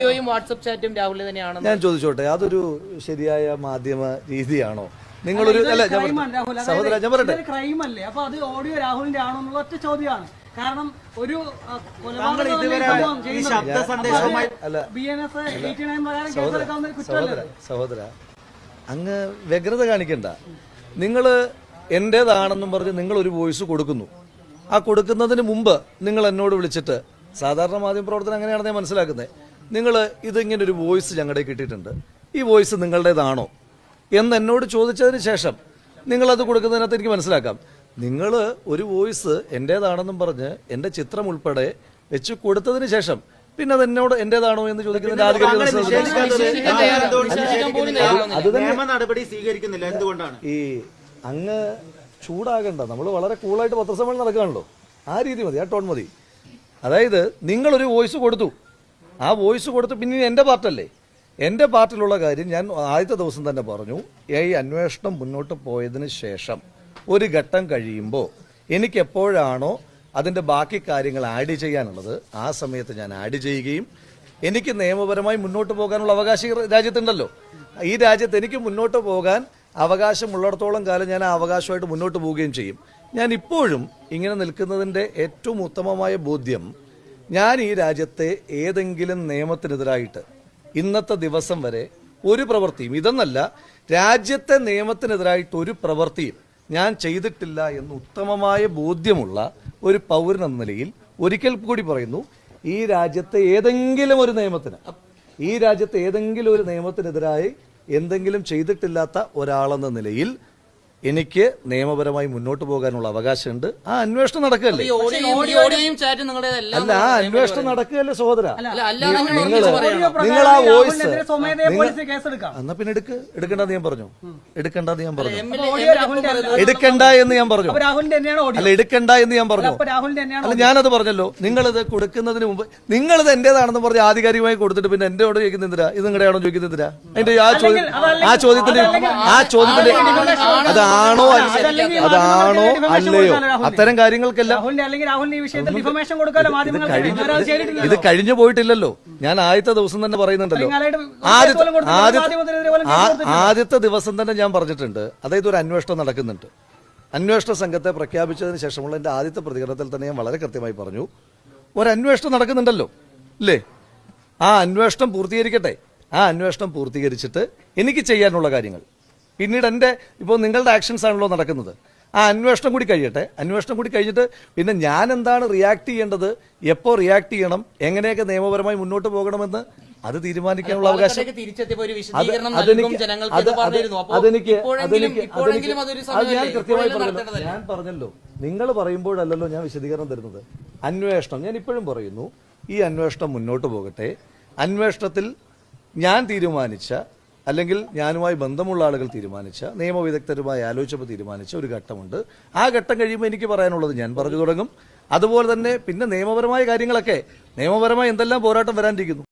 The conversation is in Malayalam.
വീഡിയോയും വാട്സപ്പ് ചാറ്റും രാഹുൽ തന്നെയാണ് ഞാൻ ചോദിച്ചോട്ടെ അതൊരു ശരിയായ മാധ്യമ രീതിയാണോ? നിങ്ങളൊരു അല്ല ഞാൻ ക്രൈമാണ് സഹോദര ഞാൻ പറയട്ടെ. ക്രൈം അല്ലേ? അപ്പൊ അത് ഓഡിയോ രാഹുലിന്റെ ആണോ എന്നുള്ള ഒറ്റ ചോദ്യമാണ്. കാരണം ഒരു ആ, കൊലപാതകം ഇതുവരെ സംഭവം ഈ ചെയ്യുന്നത്. ശബ്ദ സന്ദേശവുമായി അല്ല എയ്റ്റി നയൻ പ്രകാരം കേസെടുക്കാവുന്ന ഒരു കുറ്റമല്ലേ സഹോദര സഹോദര. അങ്ങ് വ്യഗ്രത കാണിക്കണ്ട. നിങ്ങൾ എന്റേതാണെന്നും പറഞ്ഞ് നിങ്ങൾ ഒരു വോയിസ് കൊടുക്കുന്നു. ആ കൊടുക്കുന്നതിന് മുമ്പ് നിങ്ങൾ എന്നോട് വിളിച്ചിട്ട് സാധാരണ മാധ്യമ പ്രവർത്തനം അങ്ങനെയാണെന്ന് ഞാൻ മനസ്സിലാക്കുന്നത് നിങ്ങൾ ഇതിങ്ങനെ ഒരു വോയിസ് ഞങ്ങളുടെ കിട്ടിയിട്ടുണ്ട്. ഈ വോയിസ് നിങ്ങളുടേതാണോ? എന്ന് എന്നോട് ചോദിച്ചതിന് ശേഷം നിങ്ങളത് കൊടുക്കുന്നതിനകത്ത് എനിക്ക് മനസ്സിലാക്കാം. നിങ്ങൾ ഒരു വോയിസ് എന്റേതാണെന്നും പറഞ്ഞ് എന്റെ ചിത്രം ഉൾപ്പെടെ വെച്ച് കൊടുത്തതിന് ശേഷം പിന്നെ അത് എന്നോട് എന്റേതാണോ എന്ന് എന്തുകൊണ്ടാണ്? ഈ അങ്ങ് ചൂടാകണ്ട. നമ്മൾ വളരെ കൂളായിട്ട് പത്രസമ്മേളനം നടക്കുകയാണല്ലോ. ആ രീതി മതി ആ ടോൺ മതി. അതായത് നിങ്ങളൊരു വോയിസ് കൊടുത്തു. ആ വോയിസ് കൊടുത്ത് പിന്നെ എന്റെ പാർട്ടല്ലേ? എന്റെ പാർട്ടിലുള്ള കാര്യം ഞാൻ ആദ്യത്തെ ദിവസം തന്നെ പറഞ്ഞു ഈ അന്വേഷണം മുന്നോട്ട് പോയതിന് ശേഷം ഒരു ഘട്ടം കഴിയുമ്പോൾ എനിക്ക് എപ്പോഴാണോ അതിന്റെ ബാക്കി കാര്യങ്ങൾ ആഡ് ചെയ്യാനുള്ളത് ആ സമയത്ത് ഞാൻ ആഡ് ചെയ്യുകയും എനിക്ക് നിയമപരമായി മുന്നോട്ട് പോകാനുള്ള അവകാശം രാജ്യത്തുണ്ടല്ലോ. ഈ രാജ്യത്ത് എനിക്ക് മുന്നോട്ട് പോകാൻ അവകാശമുള്ളിടത്തോളം കാലം ഞാൻ ആ അവകാശമായിട്ട് മുന്നോട്ട് പോവുകയും ചെയ്യും. ഞാൻ ഇപ്പോഴും ഇങ്ങനെ നിൽക്കുന്നതിന്റെ ഏറ്റവും ഉത്തമമായ ബോധ്യം ഞാൻ ഈ രാജ്യത്തെ ഏതെങ്കിലും നിയമത്തിനെതിരായിട്ട് ഇന്നത്തെ ദിവസം വരെ ഒരു പ്രവൃത്തിയും ഇതെന്നല്ല രാജ്യത്തെ നിയമത്തിനെതിരായിട്ട് ഒരു പ്രവൃത്തിയും ഞാൻ ചെയ്തിട്ടില്ല എന്ന് ഉത്തമമായ ബോധ്യമുള്ള ഒരു പൗരൻ എന്ന നിലയിൽ ഒരിക്കൽ കൂടി പറയുന്നു ഈ രാജ്യത്തെ ഏതെങ്കിലും ഒരു നിയമത്തിന് ഈ രാജ്യത്തെ ഏതെങ്കിലും ഒരു നിയമത്തിനെതിരായി എന്തെങ്കിലും ചെയ്തിട്ടില്ലാത്ത ഒരാളെന്ന നിലയിൽ എനിക്ക് നിയമപരമായി മുന്നോട്ട് പോകാനുള്ള അവകാശമുണ്ട്. ആ അന്വേഷണം നടക്കുകയല്ലേ? അല്ല ആ അന്വേഷണം നടക്കുകയല്ലേ സഹോദര? നിങ്ങൾ നിങ്ങൾ ആ വോയിസ്. എന്നാ പിന്നെ എടുക്ക്. എടുക്കണ്ടെന്ന് ഞാൻ പറഞ്ഞു. എടുക്കണ്ടെന്ന് ഞാൻ പറഞ്ഞു. എടുക്കണ്ട എന്ന് ഞാൻ പറഞ്ഞു. അല്ല എടുക്കണ്ട എന്ന് ഞാൻ പറഞ്ഞു. അല്ല ഞാനത് പറഞ്ഞല്ലോ. നിങ്ങളിത് കൊടുക്കുന്നതിന് മുമ്പ് നിങ്ങളിത് എന്റേതാണെന്ന് പറഞ്ഞ് ആധികാരികമായി കൊടുത്തിട്ട് പിന്നെ എന്നോട് ചോദിക്കുന്ന എന്തിനാ? ഇത് നിങ്ങളുടെയാണോ ചോദിക്കുന്നത് ചോദിക്കുന്നതിരാ അതിന്റെ ആ ചോദ്യം ആ ചോദ്യത്തിന്റെ ആ ചോദ്യത്തിന്റെ അതാണോ അതാണോ അല്ലയോ? അത്തരം കാര്യങ്ങൾക്കെല്ലാം ഇത് കഴിഞ്ഞു പോയിട്ടില്ലല്ലോ. ഞാൻ ആദ്യത്തെ ദിവസം തന്നെ പറയുന്നുണ്ടല്ലോ. ആദ്യത്തെ ദിവസം തന്നെ ഞാൻ പറഞ്ഞിട്ടുണ്ട്. അതായത് ഒരു അന്വേഷണം നടക്കുന്നുണ്ട്. അന്വേഷണ സംഘത്തെ പ്രഖ്യാപിച്ചതിന് ശേഷമുള്ള എന്റെ ആദ്യത്തെ പ്രതികരണത്തിൽ തന്നെ ഞാൻ വളരെ കൃത്യമായി പറഞ്ഞു. ഒരു അന്വേഷണം നടക്കുന്നുണ്ടല്ലോ. അല്ലേ ആ അന്വേഷണം പൂർത്തീകരിക്കട്ടെ. ആ അന്വേഷണം പൂർത്തീകരിച്ചിട്ട് എനിക്ക് ചെയ്യാനുള്ള കാര്യങ്ങൾ. പിന്നീട് എന്റെ ഇപ്പോൾ നിങ്ങളുടെ ആക്ഷൻസ് ആണല്ലോ നടക്കുന്നത്. ആ അന്വേഷണം കൂടി കഴിയട്ടെ. അന്വേഷണം കൂടി കഴിഞ്ഞിട്ട് പിന്നെ ഞാൻ എന്താണ് റിയാക്ട് ചെയ്യേണ്ടത്? എപ്പോൾ റിയാക്ട് ചെയ്യണം? എങ്ങനെയൊക്കെ നിയമപരമായി മുന്നോട്ട് പോകണമെന്ന് അത് തീരുമാനിക്കാനുള്ള അവകാശം. അതെനിക്ക് അതെനിക്ക് അത് ഞാൻ കൃത്യമായി പറഞ്ഞല്ലോ. ഞാൻ പറഞ്ഞല്ലോ. നിങ്ങൾ പറയുമ്പോഴല്ലല്ലോ ഞാൻ വിശദീകരണം തരുന്നത്. അന്വേഷണം. ഞാൻ ഇപ്പോഴും പറയുന്നു ഈ അന്വേഷണം മുന്നോട്ട് പോകട്ടെ. അന്വേഷണത്തിൽ ഞാൻ തീരുമാനിച്ച അല്ലെങ്കിൽ ഞാനുമായി ബന്ധമുള്ള ആളുകൾ തീരുമാനിച്ച നിയമവിദഗ്ധരുമായി ആലോചിച്ചപ്പോൾ തീരുമാനിച്ച ഒരു ഘട്ടമുണ്ട്. ആ ഘട്ടം കഴിയുമ്പോൾ എനിക്ക് പറയാനുള്ളത് ഞാൻ പറഞ്ഞു തുടങ്ങും. അതുപോലെ തന്നെ പിന്നെ നിയമപരമായ കാര്യങ്ങളൊക്കെ. നിയമപരമായി എന്തെല്ലാം പോരാട്ടം വരാനിരിക്കുന്നു?